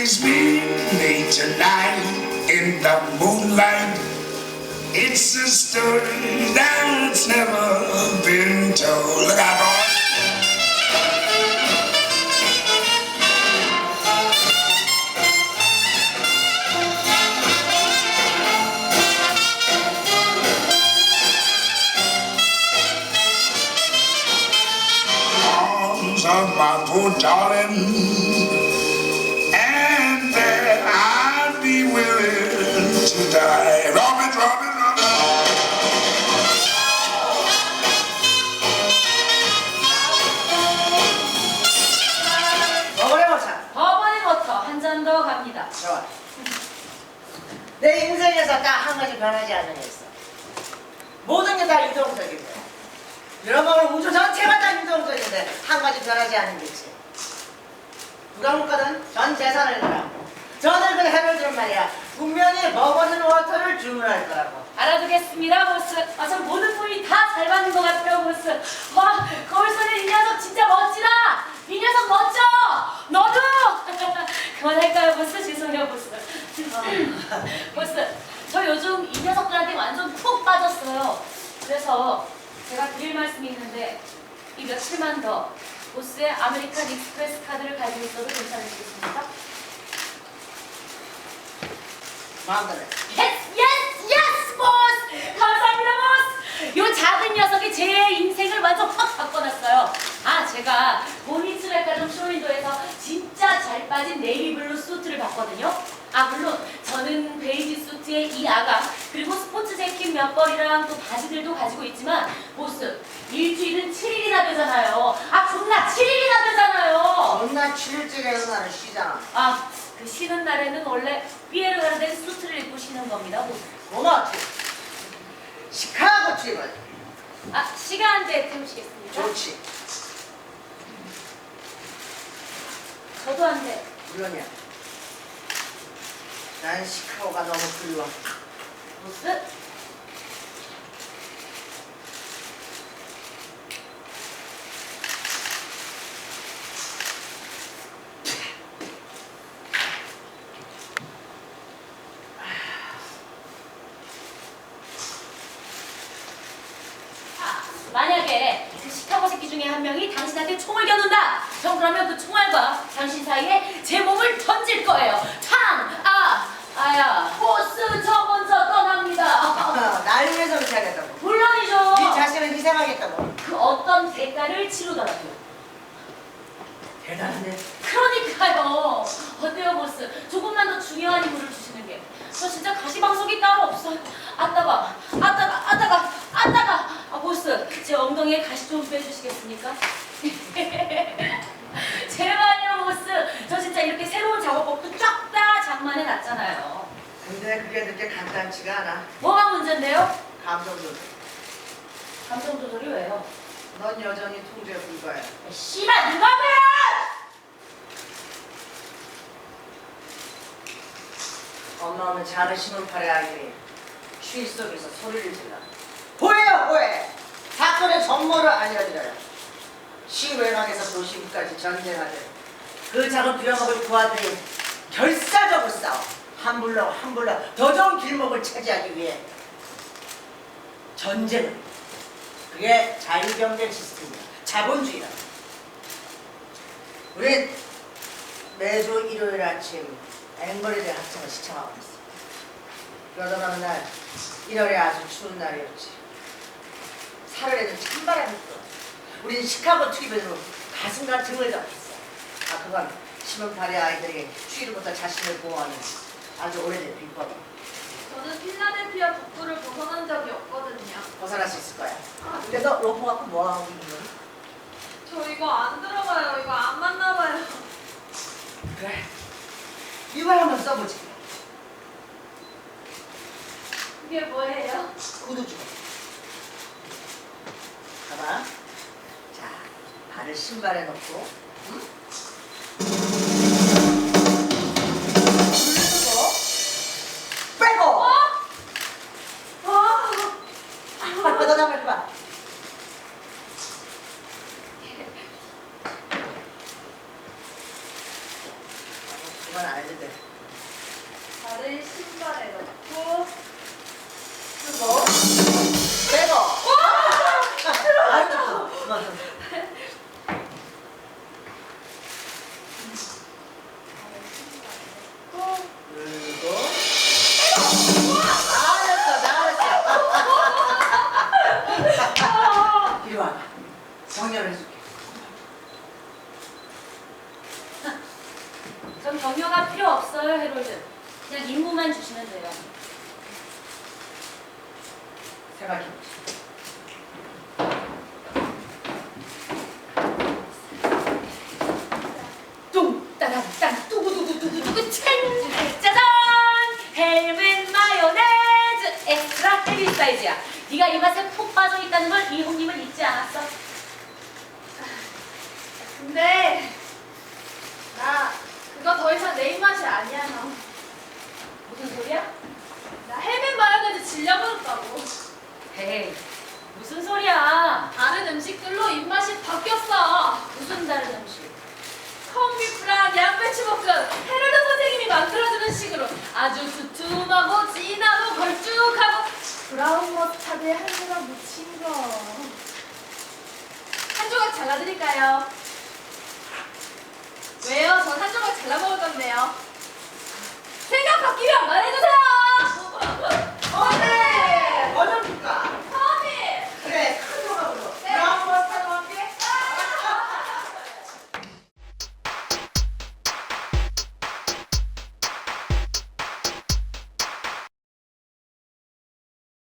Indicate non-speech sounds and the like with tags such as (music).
Please meet me tonight in the moonlight. It's a story that's never been told. Look out, boy. of my poor darling, 어머니 모사 법원의 버터. 한 잔 더 갑니다. 좋아. 내 인생에서 딱 한 가지 변하지 않는 게 있어. 모든 게 다 유동적인 거야 여러분 우주 전체가 다 유동적인데 한 가지 변하지 않는 게 있지. 누가 묻거든? 전 재산을 내라고. 전을 그 해결들은 말이야 분명히 버버는 워터를 주문할 거라고 알아두겠습니다, 보스. 아, 전 모든 분이 다 잘 맞는 것 같아요, 보스. 와, 거울 속에 이 녀석 진짜 멋지다. 이 녀석 멋져. 너도. (laughs) 그만할까요, 보스? 죄송해요, 보스. (laughs) 보스, 저 요즘 이 녀석들한테 완전 푹 빠졌어요. 그래서 제가 드릴 말씀이 있는데 이 며칠만 더 보스의 아메리칸 익스프레스 카드를 가지고 있어도 괜찮으시겠습니까? 마음대로. 해. 예스 예스 예스 보스 감사합니다 보스 요 작은 녀석이 제 인생을 완전 확 바꿔놨어요. 아 제가 보니츠 백화점 쇼윈도에서 진짜 잘 빠진 네이비블루 수트를 봤거든요. 아 물론 저는 베이지 수트에 이 아가 그리고 스포츠 재킷 몇 벌이랑 또 바지들도 가지고 있지만 보스 일주일은 7일이나 되잖아요. 아 존나 7일이나 되잖아요. 존나 7일째가 나는 쉬잖아 아 그 쉬는 날에는 원래 피에르 가르덴 수트를 입고 쉬는 겁니다 고마웠지 시카고 트립을 아, 시간대 태우시겠습니까? 좋지 저도 한 대. 물론이야 난 시카고가 너무 그리워 보스? 아, 만약에 그 시카고 새끼 중에 한 명이 당신한테 총을 겨눈다. 전 그러면 그 총알과 당신 사이에 제 몸을 던질 거예요. 탕! 아! 아야, 보스 저 먼저 떠납니다. 어, 날 위해서 그렇게 하겠다고 물론이죠. 네 자신을 희생하겠다고 그 어떤 대가를 치르더라고요. 대단하네 그러니까요. 어때요, 보스? 조금만 더 중요한 임무를 주시는 게. 저 진짜 가시방석이 따로 없어요. 아따가, 아따가, 아따가, 아따가. 아, 보스, 제 엉덩이에 가시 좀 빼주시겠습니까? (laughs) 제발요, 보스. 저 진짜 이렇게 새로운 작업법도 쫙 다 장만해 놨잖아요. 근데 그게 그렇게 간단치가 않아 뭐가 문제인데요? 감정 조절 감정 조절이 왜요? 넌 여전히 불과해 아, 씨발, 누가 그래! 엄마 오면 작은 신혼팔의 아이들이 추위 속에서 소리를 질러 보여요 보여 사건의 전모를 알려드려요. 시외락에서 도시부까지 전쟁하듯 그 작은 빌어먹을 부하들이 결사적으로 싸워. 한 블럭 한 블럭 더 좋은 길목을 차지하기 위해 전쟁은 그게 자유경제 시스템이야. 자본주의다 우린 매주 일요일 아침 앵거리대 학생을 시청하고 있어 그러던 어느 날 1월에 아주 추운 날이었지 사흘에는 찬바람이 불어 우린 시카고 트립으로 가슴과 등을 잡혔어 아 그건 신혼파리 아이들이 추위로부터 자신을 보호하는 아주 오래된 비법이야 저는 필라델피아 북부를 벗어난 적이 없거든요. 벗어날 수 있을 거야 근데 너 로프 갖고 뭐 하고 있는 거야? 저 이거 안 들어가요. 이거 안 맞나 봐요. 그래 이걸 한번 써보지 이게 뭐예요? 구두 주고 봐봐 자 발을 신발에 넣고. 응? 그건 잘했어, 잘했어. 이리 와봐. 정렬 해 줄게. 전 격려가 필요 없어요, 해롤드. 그냥 임무만 주시면 돼요. 생각해보자. 뚱따랑땅 뚜구두구두구두구 챙! 엑스트라 헤비 사이즈야. 네가 이 맛에 푹 빠져 있다는 걸 이홍님은 잊지 않았어. 근데 내 한조각 묻힌 거. 한 조각 잘라드릴까요? 왜요? 전 한 조각 잘라먹을 건데요. 생각 바뀌면 말해주세요!